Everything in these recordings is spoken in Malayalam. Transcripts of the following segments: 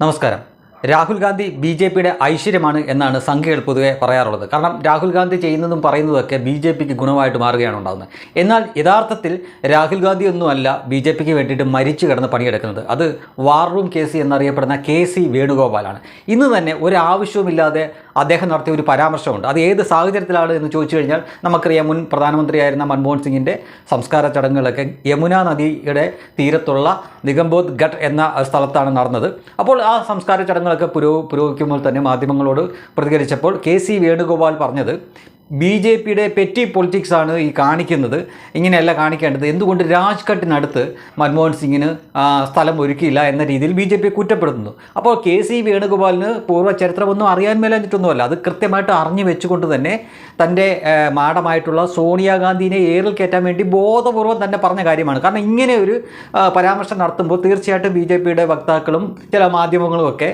നമസ്കാരം. രാഹുൽ ഗാന്ധി ബി ജെ പിയുടെ ഐശ്വര്യമാണ് എന്നാണ് സംഖ്യകൾ പൊതുവെ പറയാറുള്ളത്. കാരണം രാഹുൽ ഗാന്ധി ചെയ്യുന്നതും പറയുന്നതൊക്കെ ബി ജെ പിക്ക് ഗുണമായിട്ട് മാറുകയാണ് ഉണ്ടാകുന്നത് എന്നാൽ യഥാർത്ഥത്തിൽ രാഹുൽ ഗാന്ധി ഒന്നുമല്ല ബി ജെ പിക്ക് വേണ്ടിയിട്ട് മരിച്ചു കിടന്ന് പണിയെടുക്കുന്നത്. അത് വാർ റൂം കെ സി എന്നറിയപ്പെടുന്ന കെ സി വേണുഗോപാലാണ്. ഇന്ന് തന്നെ ഒരാവശ്യവുമില്ലാതെ അദ്ദേഹം നടത്തിയ ഒരു പരാമർശമുണ്ട്. അത് ഏത് സാഹചര്യത്തിലാണ് എന്ന് ചോദിച്ചു കഴിഞ്ഞാൽ നമുക്കറിയാം മുൻ പ്രധാനമന്ത്രിയായിരുന്ന മൻമോഹൻ സിംഗിന്റെ സംസ്കാര ചടങ്ങുകളൊക്കെ യമുന നദിയുടെ തീരത്തുള്ള നിഗംബോധ് ഘട്ട് എന്ന സ്ഥലത്താണ് നടന്നത്. അപ്പോൾ ആ സംസ്കാര ചടങ്ങുകളൊക്കെ പുരോ പുരോഗമിക്കുമ്പോൾ തന്നെ മാധ്യമങ്ങളോട് പ്രതികരിച്ചപ്പോൾ കെ സി വേണുഗോപാൽ പറഞ്ഞത് ബി ജെ പിയുടെ പെറ്റി പൊളിറ്റിക്സാണ് ഈ കാണിക്കുന്നത്. ഇങ്ങനെയല്ല കാണിക്കേണ്ടത്. എന്തുകൊണ്ട് രാജ്ഘട്ടിനടുത്ത് മൻമോഹൻ സിംഗിന് സ്ഥലം ഒരുക്കിയില്ല എന്ന രീതിയിൽ ബി ജെ പി കുറ്റപ്പെടുത്തുന്നു. അപ്പോൾ കെ സി വേണുഗോപാലിന് പൂർവ ചരിത്രമൊന്നും അറിയാൻ മേലഞ്ഞിട്ടൊന്നുമല്ല. അത് കൃത്യമായിട്ട് അറിഞ്ഞു വെച്ചുകൊണ്ട് തന്നെ തന്റെ മാഡമായിട്ടുള്ള സോണിയാഗാന്ധിനെ ഏറിൽ കയറ്റാൻ വേണ്ടി ബോധപൂർവം തന്നെ പറഞ്ഞ കാര്യമാണ്. കാരണം ഇങ്ങനെ ഒരു പരാമർശം നടത്തുമ്പോൾ തീർച്ചയായിട്ടും ബി ജെ പിയുടെ വക്താക്കളും ചില മാധ്യമങ്ങളും ഒക്കെ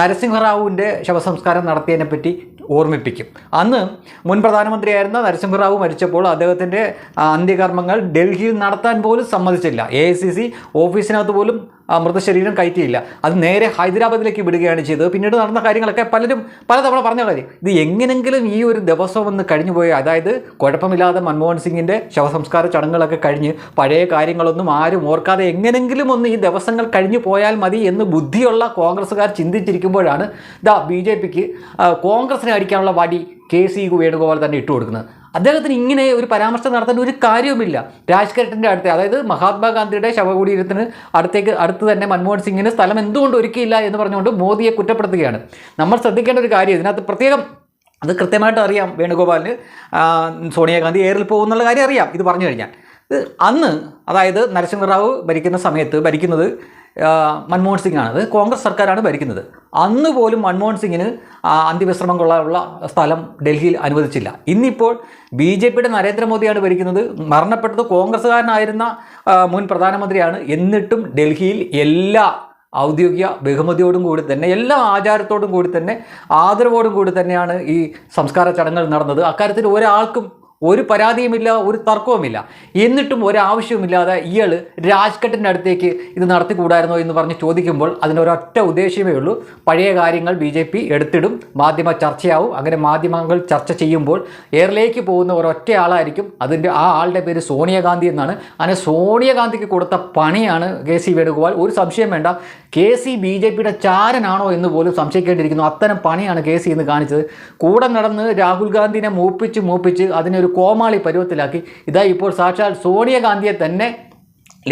നരസിംഹറാവുവിന്റെ ശവസംസ്കാരം നടത്തിയതിനെ പറ്റി ഓർമ്മിപ്പിക്കും. അന്ന് മുൻ പ്രധാനമന്ത്രിയായിരുന്ന നരസിംഹറാവു മരിച്ചപ്പോൾ അദ്ദേഹത്തിന്റെ അന്ത്യകർമ്മങ്ങൾ ഡൽഹിയിൽ നടത്താൻ പോലും സമ്മതിച്ചില്ല. എ ഐ സി സി ഓഫീസിനകത്ത് പോലും മൃതശരീരം കയറ്റിയില്ല. അത് നേരെ ഹൈദരാബാദിലേക്ക് വിടുകയാണ് ചെയ്തത്. പിന്നീട് നടന്ന കാര്യങ്ങളൊക്കെ പലരും പലതവണ പറഞ്ഞ കാര്യം. ഇത് എങ്ങനെങ്കിലും ഈ ഒരു ദിവസം ഒന്ന് കഴിഞ്ഞു അതായത് കുഴപ്പമില്ലാതെ മൻമോഹൻ സിംഗിന്റെ ശവസംസ്കാര ചടങ്ങുകളൊക്കെ കഴിഞ്ഞ് പഴയ കാര്യങ്ങളൊന്നും ആരും ഓർക്കാതെ എങ്ങനെങ്കിലും ഒന്ന് ഈ ദിവസങ്ങൾ കഴിഞ്ഞു പോയാൽ മതി എന്ന് ബുദ്ധിയുള്ള കോൺഗ്രസ്സുകാർ ചിന്തിച്ചിരിക്കുമ്പോഴാണ് ദാ ബി ജെ പിക്ക് കോൺഗ്രസിനെ അടിക്കാനുള്ള വടി കെ സി വേണുഗോപാൽ തന്നെ ഇട്ടു കൊടുക്കുന്നത്. അദ്ദേഹത്തിന് ഇങ്ങനെ ഒരു പരാമർശം നടത്തേണ്ട ഒരു കാര്യവുമില്ല. രാജ്ഘട്ടിന്റെ അടുത്ത് അതായത് മഹാത്മാഗാന്ധിയുടെ ശവകുടീരത്തിന് അടുത്തേക്ക് അടുത്ത് തന്നെ മൻമോഹൻ സിംഗിന് സ്ഥലം എന്തുകൊണ്ട് ഒരുക്കിയില്ല എന്ന് പറഞ്ഞുകൊണ്ട് മോദിയെ കുറ്റപ്പെടുത്തുകയാണ്. നമ്മൾ ശ്രദ്ധിക്കേണ്ട ഒരു കാര്യം ഇതിനകത്ത് പ്രത്യേകം അത് കൃത്യമായിട്ട് അറിയാം വേണുഗോപാലിന്. സോണിയാഗാന്ധി എയറിൽ പോകുന്നുള്ള കാര്യം അറിയാം ഇത് പറഞ്ഞു കഴിഞ്ഞാൽ. അന്ന് അതായത് നരസിംഹറാവു ഭരിക്കുന്ന സമയത്ത് ഭരിക്കുന്നത് മൻമോഹൻ സിംഗ് അത് കോൺഗ്രസ് സർക്കാരാണ് ഭരിക്കുന്നത്. അന്ന് പോലും മൻമോഹൻ സിംഗിന് അന്ത്യവിശ്രമം കൊള്ളാനുള്ള സ്ഥലം ഡൽഹിയിൽ അനുവദിച്ചില്ല. ഇന്നിപ്പോൾ ബി ജെ പിയുടെ നരേന്ദ്രമോദിയാണ് ഭരിക്കുന്നത്. മരണപ്പെട്ടത് കോൺഗ്രസ്സുകാരനായിരുന്ന മുൻ പ്രധാനമന്ത്രിയാണ്. എന്നിട്ടും ഡൽഹിയിൽ എല്ലാ ഔദ്യോഗിക ബഹുമതിയോടും കൂടി തന്നെ എല്ലാ ആചാരത്തോടും കൂടി തന്നെ ആദരവോടും കൂടി തന്നെയാണ് ഈ സംസ്കാര ചടങ്ങുകൾ നടന്നത്. അക്കാര്യത്തിൽ ഒരാൾക്കും ഒരു പരാതിയുമില്ല ഒരു തർക്കവുമില്ല. എന്നിട്ടും ഒരാവശ്യവുമില്ലാതെ ഇയാൾ രാജ്ഘട്ടിന്റെ അടുത്തേക്ക് ഇത് നടത്തിക്കൂടായിരുന്നോ എന്ന് പറഞ്ഞ് ചോദിക്കുമ്പോൾ അതിനൊരൊറ്റ ഉദ്ദേശ്യമേ ഉള്ളൂ. പഴയ കാര്യങ്ങൾ ബി ജെ പി എടുത്തിടും മാധ്യമ ചർച്ചയാവും. അങ്ങനെ മാധ്യമങ്ങൾ ചർച്ച ചെയ്യുമ്പോൾ എയറിലേക്ക് പോകുന്ന ഒരൊറ്റ ആളായിരിക്കും. അതിന്റെ ആ ആളുടെ പേര് സോണിയാഗാന്ധി എന്നാണ്. അങ്ങനെ സോണിയാഗാന്ധിക്ക് കൊടുത്ത പണിയാണ് കെ സി വേണുഗോപാൽ. ഒരു സംശയം വേണ്ട കെ സി ബി ജെ പിയുടെ ചാരനാണോ എന്ന് പോലും സംശയിക്കേണ്ടിയിരിക്കുന്നു. അത്തരം പണിയാണ് കെ സി എന്ന് കാണിച്ചത്. കൂടെ നടന്ന് രാഹുൽ ഗാന്ധിനെ മൂപ്പിച്ച് മൂപ്പിച്ച് അതിനെ ഒരു കോമാളി പരുവത്തിലാക്കി. ഇതാ ഇപ്പോൾ സാക്ഷാൽ സോണിയാഗാന്ധിയെ തന്നെ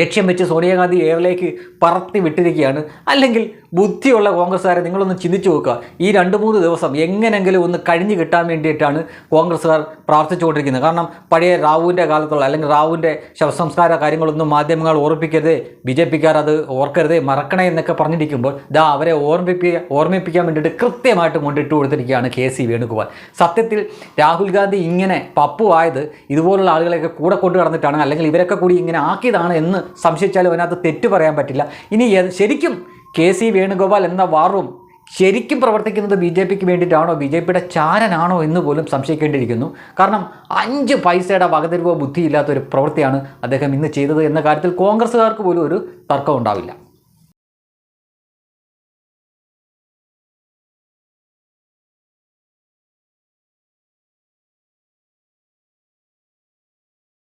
ലക്ഷ്യം വെച്ച് സോണിയാഗാന്ധി എയറിലേക്ക് പറത്തി വിട്ടിരിക്കുകയാണ്. അല്ലെങ്കിൽ ബുദ്ധിയുള്ള കോൺഗ്രസ്സുകാരെ നിങ്ങളൊന്ന് ചിന്തിച്ചു നോക്കുക. ഈ രണ്ട് മൂന്ന് ദിവസം എങ്ങനെങ്കിലും ഒന്ന് കഴിഞ്ഞു കിട്ടാൻ വേണ്ടിയിട്ടാണ് കോൺഗ്രസ്സുകാർ പ്രാർത്ഥിച്ചുകൊണ്ടിരിക്കുന്നത്. കാരണം പഴയ റാവുവിന്റെ കാലത്തുള്ള അല്ലെങ്കിൽ റാവുവിന്റെ ശവസംസ്കാര കാര്യങ്ങളൊന്നും മാധ്യമങ്ങൾ ഓർപ്പിക്കരുത് ബി ജെ പിക്കാർ അത് ഓർക്കരുത് മറക്കണേ എന്നൊക്കെ പറഞ്ഞിരിക്കുമ്പോൾ ദാ അവരെ ഓർമ്മിപ്പിക്കുക ഓർമ്മിപ്പിക്കാൻ വേണ്ടിയിട്ട് കൃത്യമായിട്ട് കൊണ്ടിട്ട് കൊടുത്തിരിക്കുകയാണ് കെ സി വേണുഗോപാൽ. സത്യത്തിൽ രാഹുൽ ഗാന്ധി ഇങ്ങനെ പപ്പു ആയത് ഇതുപോലുള്ള ആളുകളെയൊക്കെ കൂടെ കൊണ്ടു കടന്നിട്ടാണ് അല്ലെങ്കിൽ ഇവരൊക്കെ കൂടി ഇങ്ങനെ ആക്കിയതാണ് എന്ന് സംശയിച്ചാലും അതിനകത്ത് തെറ്റ് പറയാൻ പറ്റില്ല. ഇനി ശരിക്കും കെ സി വേണുഗോപാൽ എന്ന വാറും ശരിക്കും പ്രവർത്തിക്കുന്നത് ബി ജെ പിക്ക് വേണ്ടിയിട്ടാണോ ബി ജെ പിയുടെ ചാരനാണോ എന്ന് പോലും സംശയിക്കേണ്ടിയിരിക്കുന്നു. കാരണം അഞ്ച് പൈസയുടെ വകതിരിവോ ബുദ്ധിയില്ലാത്ത ഒരു പ്രവൃത്തിയാണ് അദ്ദേഹം ഇന്ന് ചെയ്തത് എന്ന കാര്യത്തിൽ കോൺഗ്രസ്സുകാർക്ക് പോലും ഒരു തർക്കം ഉണ്ടാവില്ല